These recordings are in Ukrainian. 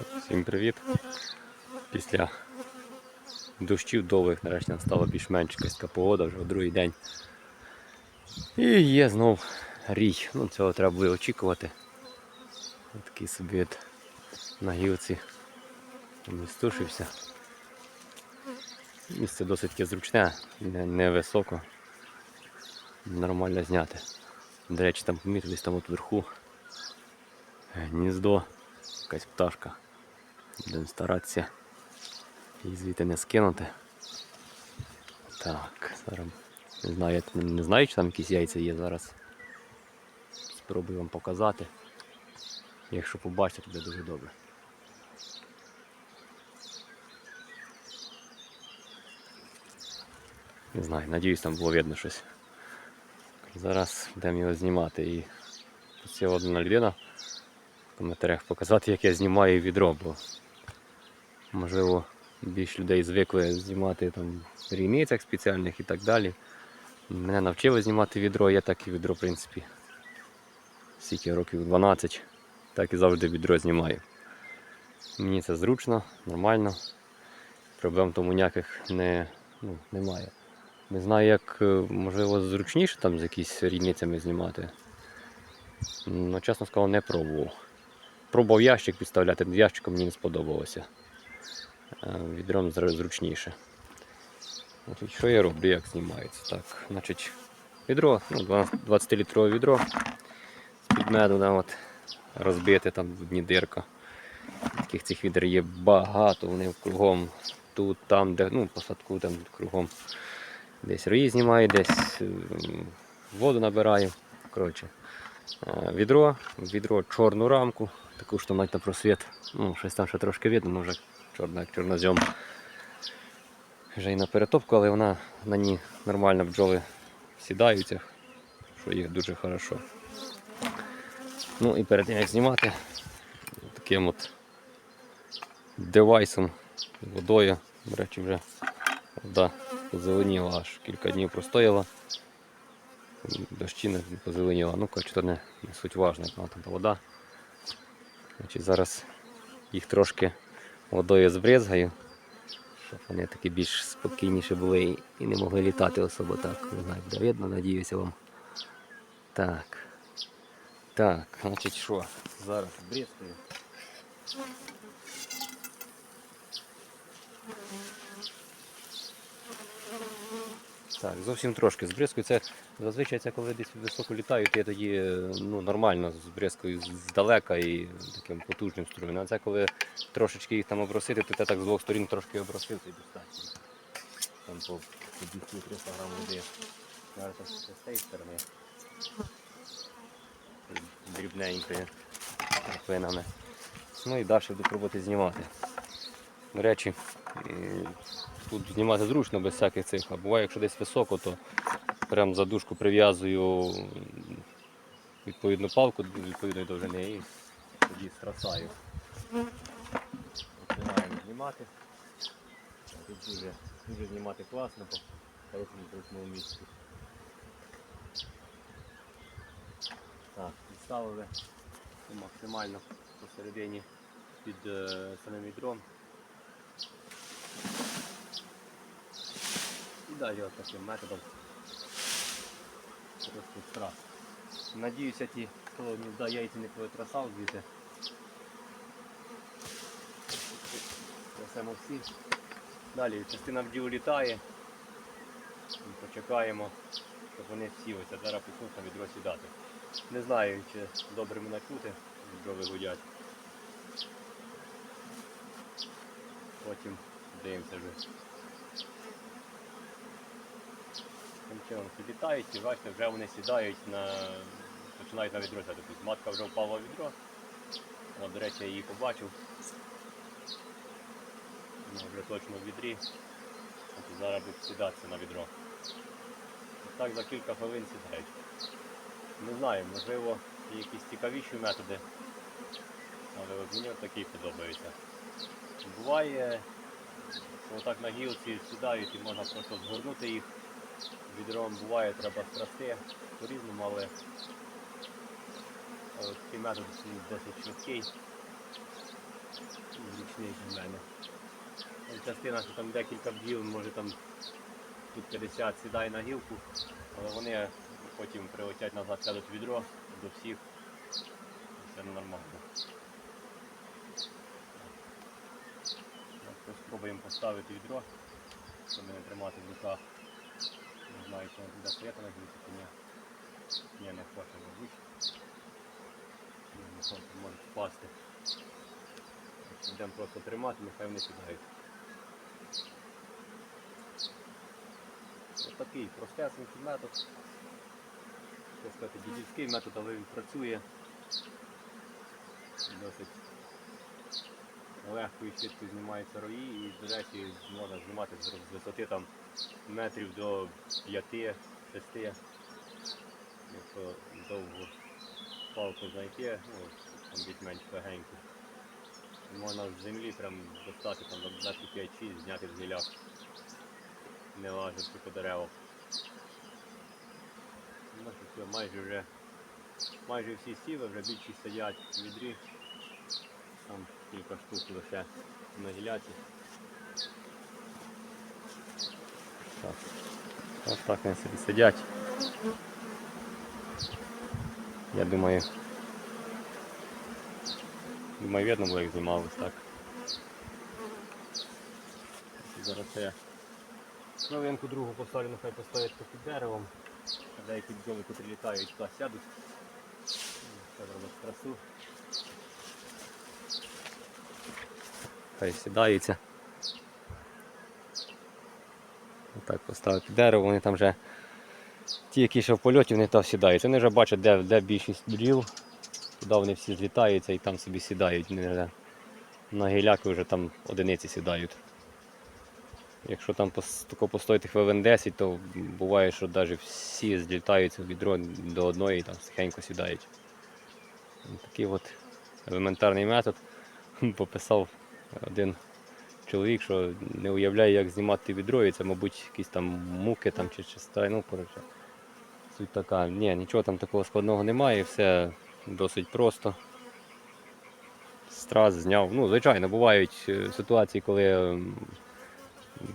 Всім привіт. Після дощів довгих нарешті настала більш-менш якась погода вже другий день. І є знов рій. Ну, цього треба буде очікувати. Такий собі от на гілці містушився. Місце досить зручне, не- невисоко. Нормально зняти. До речі, там помітив десь там от вверху гніздо, якась пташка. Будемо старатися її звідти не скинути. Так, зараз не знаю, я не, знаю, чи там якісь яйця є зараз. Спробую вам показати. Якщо побачите, то буде дуже добре. Не знаю, надіюсь, там було видно щось. Зараз будемо його знімати і ще одна людина коментарях показати, як я знімаю відро, бо можливо більш людей звикли знімати там в рійницях спеціальних і так далі. Мене навчили знімати відро, я так і відро, в принципі, скільки років 12, так і завжди відро знімаю. Мені це зручно, нормально. Проблем тому ніяких не, ну, немає. Не знаю, як е, можливо зручніше там з якісь рідницями знімати. Ну, чесно сказав, не пробував. Пробував ящик підставляти, ящиком мені не сподобалося. Е, Відром зручніше. Що я роблю, як знімається? Так, значить, відро, ну, 20-літрове відро з-під меду, да, от, розбите там в дні дирка. Таких цих відер є багато, вони кругом тут, там, де ну, посадку там кругом. Десь рої знімаю, десь ем, воду набираю. Коротше, е, відро, відро чорну рамку, таку що навіть на просвіт. Ну, щось там ще трошки видно, ну вже чорна, як чорнозьом. Вже і на перетопку, але вона на ній нормально бджоли сідаються, що їх дуже хорошо. Ну і перед тим як знімати, таким от девайсом, водою, до речі, вже вода позеленіла, аж кілька днів простояла. Дощі не позеленіла. Ну, коротше, то не, не суть важно, як вона там та вода. Значить, зараз їх трошки водою збризгаю, щоб вони такі більш спокійніші були і, не могли літати особо так. Не знаю, буде видно, надіюся вам. Так. Так, значить що? Зараз бризкаю. Так, зовсім трошки збризкую. Це зазвичай це коли десь високо літають, я тоді е, ну, нормально збризкую здалека і таким потужним струєм. А це коли трошечки їх там обросити, то ти так з двох сторін трошки обросив, й достатньо. Там по, по 200-300 грам води. Зараз з цієї сторони. Дрібненькою краплинами. Ну і далі буду пробувати знімати. До речі, тут знімати зручно без всяких цих, а буває, якщо десь високо, то прям за дужку прив'язую відповідну палку відповідної довжини і тоді страсаю. Починаємо знімати. Тут дуже, дуже знімати класно по хорошому зручному місці. Так, підставили максимально посередині під е, самим відром. Далі от таким методом страх. Надіюся, ті, хто гнізда яйця не повитрасав звідти. Трясемо всі. Далі частина бджіл літає. І Почекаємо, щоб вони всі ось зараз почнуть на відро сідати. Не знаю, чи добре мене чути, бджоли гудять. Потім дивимося вже. Всі літають і бачите, вже вони сідають на. починають на відро сядати. Тобто матка вже впала в відро. От, до речі, я її побачив. Вона вже точно в відрі. От, зараз будуть сідатися на відро. От так за кілька хвилин сідають. Не знаю, можливо, є якісь цікавіші методи. Але от мені такий подобається. Буває, що отак на гілці сідають і можна просто згорнути їх відром. Буває, треба страсти по-різному, але такий метод досить швидкий. страшний для мене. Частина, що там декілька бджіл, може там тут 50 сідає на гілку, але вони потім прилетять назад сядуть відро до всіх. І Все нормально. Спробуємо поставити відро, щоб не тримати в руках. Не знаю, чи воно буде стояти на гілці, чи ні. Ні, не хоче, мабуть. Ні, Не хоче, може впасти. Будемо просто тримати, нехай вони сідають. Ось такий простесенький метод. Так сказати, дідівський метод, але він працює досить легко і швидко знімаються рої і, до речі, можна знімати з висоти там метрів до 5-6. Якщо довго палку знайти, ну, там більш-менш легенько. Можна з землі прям достати там метрів 5-6, зняти з гіляк, не лазити по деревах. Ну, майже вже майже всі сіли, вже більшість сидять в відрі. Там кілька штук лише на гіляці. Так. Ось так вони собі сидять. Я думаю. Думаю, видно було, як займалось, так. Зараз я новинку другу поставлю, нехай поставить під деревом. Деякі бджоли, котрі літають, туди сядуть. Це красу. Хай сідаються. Отак поставив під дерево, вони там вже ті, які ще в польоті, вони там сідаються. Вони вже бачать, де, де більшість бджіл, туди вони всі злітаються і там собі сідають. Вони вже на гіляки вже там одиниці сідають. Якщо там тако постояти хвилин 10, то буває, що навіть всі злітаються в відро до одної і там тихенько сідають. Такий от елементарний метод пописав один чоловік, що не уявляє, як знімати відро, і це, мабуть, якісь там муки там, чи чиста, ну, коротше. Суть така. Ні, нічого там такого складного немає, все досить просто. Страз зняв. Ну, звичайно, бувають е, ситуації, коли ем,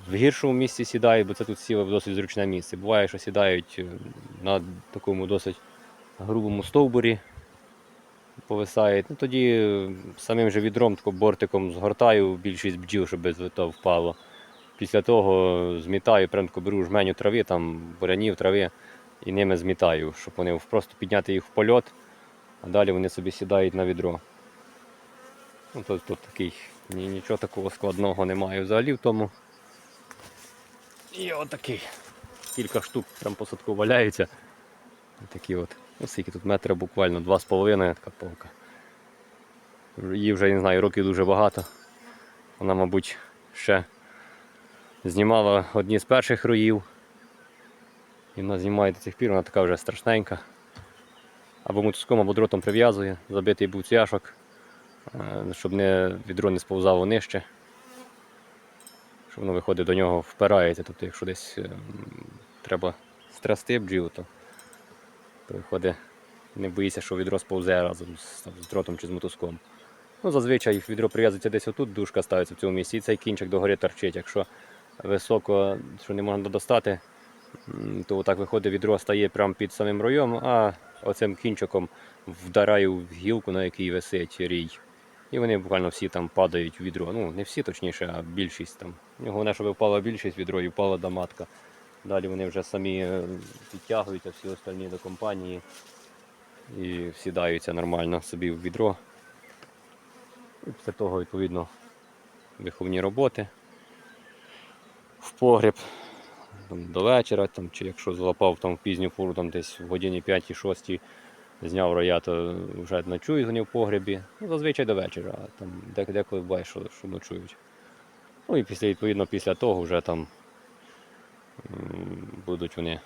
в гіршому місці сідають, бо це тут сіло в досить зручне місце. Буває, що сідають е, на такому досить грубому стовбурі, повисають. Ну, тоді е, самим же відром, тако бортиком згортаю більшість бджіл, щоб без то впало. Після того змітаю, прям тако беру жменю трави, там бурянів, трави і ними змітаю, щоб вони просто підняти їх в польот, а далі вони собі сідають на відро. Ну, тут, тут такий, нічого такого складного немає взагалі в тому. І отакий. Кілька штук прям по садку валяються. Такі от. Ну, скільки тут метра буквально 2,5 така полка. Їй вже, не знаю, років дуже багато. Вона, мабуть, ще знімала одні з перших роїв. І вона знімає до цих пір, вона така вже страшненька. Або мотузком, або дротом прив'язує, забитий був цвяшок, е, щоб не, відро не сповзало нижче. Що воно виходить до нього, впирається. Тобто, якщо десь е, треба стрясти бджіл, то, то виходить, не боїться, що відро сповзе разом з, дротом чи з мотузком. Ну, зазвичай відро прив'язується десь отут, дужка ставиться в цьому місці, і цей кінчик догори торчить. Якщо високо, що не можна достати, то отак виходить, відро стає прямо під самим роєм, а оцим кінчиком вдараю в гілку, на якій висить рій. І вони буквально всі там падають в відро. Ну, не всі точніше, а більшість там. Головне, щоб впала більшість відро і впала до матка. Далі вони вже самі е, підтягуються, всі остальні до компанії і сідаються нормально собі в відро. І після того, відповідно, виховні роботи в погріб там, до вечора, там, чи якщо залапав там, в пізню фуру, там, десь в годині 5-6 зняв роя, то вже ночують вони в погребі. Ну, зазвичай до вечора, там деколи буває, що, що ночують. Ну і після, відповідно, після того вже там будуть вони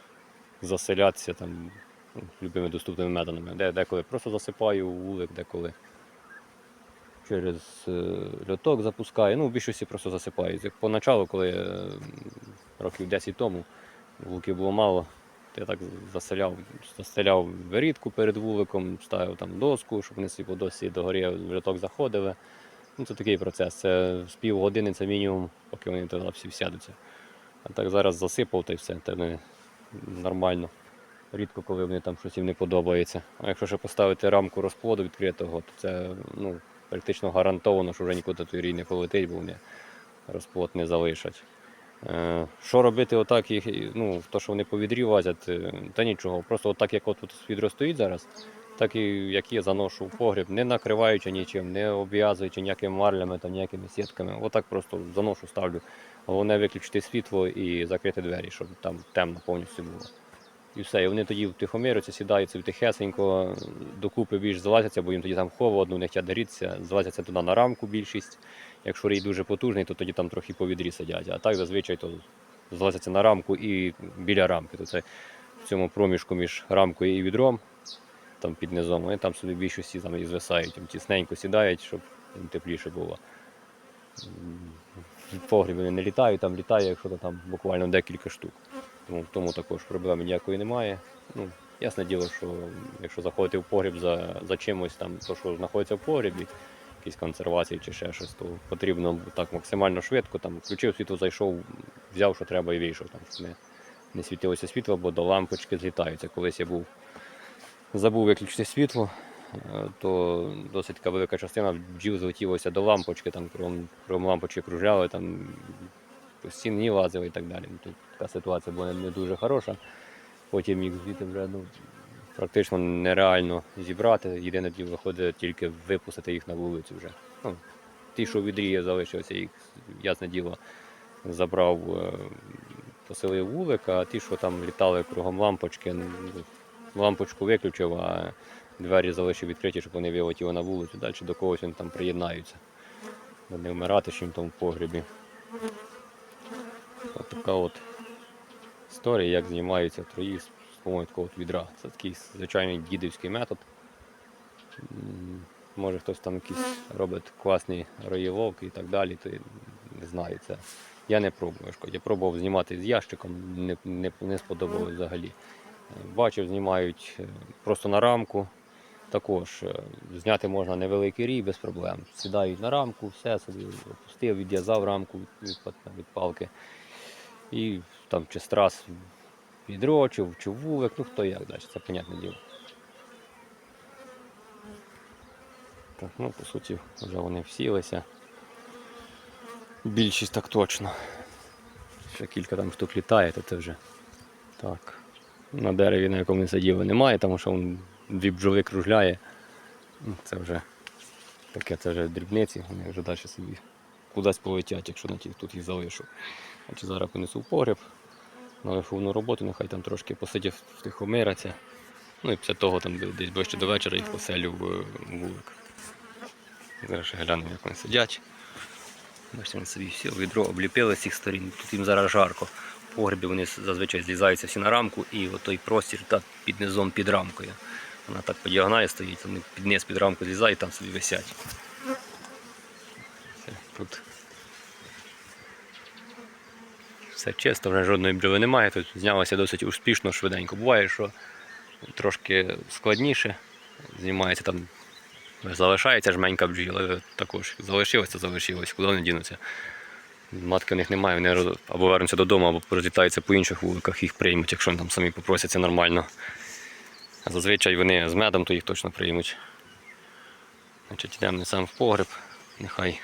заселятися там ну, любими доступними методами. Де, деколи просто засипаю вулик, деколи через е, льоток запускаю. Ну, в більшості просто засипаю. Як поначалу, коли е, років 10 тому вуликів було мало, я так заселяв, заселяв вирідку перед вуликом, ставив там доску, щоб вони собі по досі догорі в льоток заходили. Ну, це такий процес. Це з півгодини це мінімум, поки вони туди всі сядуться. А так зараз засипав та й все, це не нормально. Рідко, коли вони там щось їм не подобається. А якщо ще поставити рамку розплоду відкритого, то це ну, практично гарантовано, що вже нікуди той рій не полетить, бо вони розплод не залишать. Е, Що робити отак, їх, ну, то, що вони по відрі возять, е, та нічого. Просто отак, як от тут відро стоїть зараз, так і як є, заношу в погріб, не накриваючи нічим, не обв'язуючи ніякими марлями, там, ніякими сітками. Отак просто заношу, ставлю. Головне виключити світло і закрити двері, щоб там темно повністю було. І все, і вони тоді втихомирюються, сідаються тихесенько, докупи більш залазяться, бо їм тоді там холодно, не хочуть грітися, залазяться туди на рамку більшість. Якщо рій дуже потужний, то тоді там трохи по відрі сидять. А так зазвичай то залазяться на рамку і біля рамки. То це в цьому проміжку між рамкою і відром, там під низом, вони там собі більшості там і звисають, тісненько сідають, щоб їм тепліше було. В не літають, там літає, якщо там буквально декілька штук. Тому в тому також проблеми ніякої немає. Ну, ясне діло, що якщо заходити в погріб за, за чимось, там, то, що знаходиться в погрібі, якісь консервації чи ще щось, то потрібно так максимально швидко. Там, включив світло, зайшов, взяв, що треба, і вийшов. Там, щоб не, не світилося світло, бо до лампочки злітаються. Колись я був, забув виключити світло, то досить велика частина бджіл злетілося до лампочки, там кругом лампочки кружляли, там по стіні лазили і так далі. Ну, Тут така ситуація була не дуже хороша. Потім їх звідти вже ну, практично нереально зібрати. Єдине діло виходить тільки випустити їх на вулицю вже. Ну, ті, що в відрі залишилися, їх, ясне діло, забрав, е, поселив вулик, а ті, що там літали кругом лампочки, ну, лампочку виключив, а двері залишив відкриті, щоб вони вилетіли на вулицю. Далі до когось вони там приєднаються. Не вмирати їм там в погребі. От така от історія, як знімаються трої з допомогою відра. Це такий звичайний дідівський метод. Може хтось там якісь робить класні роїловки і так далі, то не знаю це. Я не пробую. шкодь. Я пробував знімати з ящиком, не, не, не сподобалось взагалі. Е, Бачив, знімають е, просто на рамку. Також е, зняти можна невеликий рій без проблем. Сідають на рамку, все собі опустив, відв'язав рамку від, від, палки. І там чи страс відро, чи, вулик, ну хто як далі, це понятне діло. Так, ну, по суті, вже вони всілися. Більшість так точно. Ще кілька там штук літає, то це вже так. На дереві, на якому ми сиділи, немає, тому що вон дві бджоли кружляє. Ну, Це вже таке, це вже дрібниці, вони вже далі собі кудись полетять, якщо на тут їх залишу. Чи зараз понесу в погреб на виховну роботу, нехай там трошки посидять, втихомиряться. Ну і після того там десь ближче до вечора їх поселю в вулик. Зараз ще гляну, як вони сидять. Бачите, вони собі все, відро обліпили з всіх сторін. Тут їм зараз жарко. В погребі вони зазвичай злізаються всі на рамку і от той простір так під низом під рамкою. Вона так по діагоналі стоїть, вони під низ під рамку злізають, там собі висять. Все, тут все чисто, вже жодної бджоли немає. Тут знялося досить успішно, швиденько. Буває, що трошки складніше. Знімається там, залишається жменька бджіл, також залишилося, залишилось, куди вони дінуться. Матки у них немає, вони або вернуться додому, або розлітаються по інших вуликах, їх приймуть, якщо вони там самі попросяться нормально. Зазвичай вони з медом, то їх точно приймуть. Значить, йдемо сам в погреб, нехай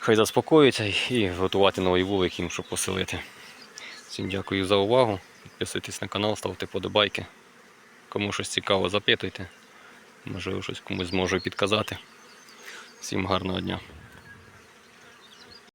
хай заспокоються і готувати новий вулик їм, щоб поселити. Всім дякую за увагу. Підписуйтесь на канал, ставте подобайки. Кому щось цікаво, запитуйте. Можливо, щось комусь зможу підказати. Всім гарного дня.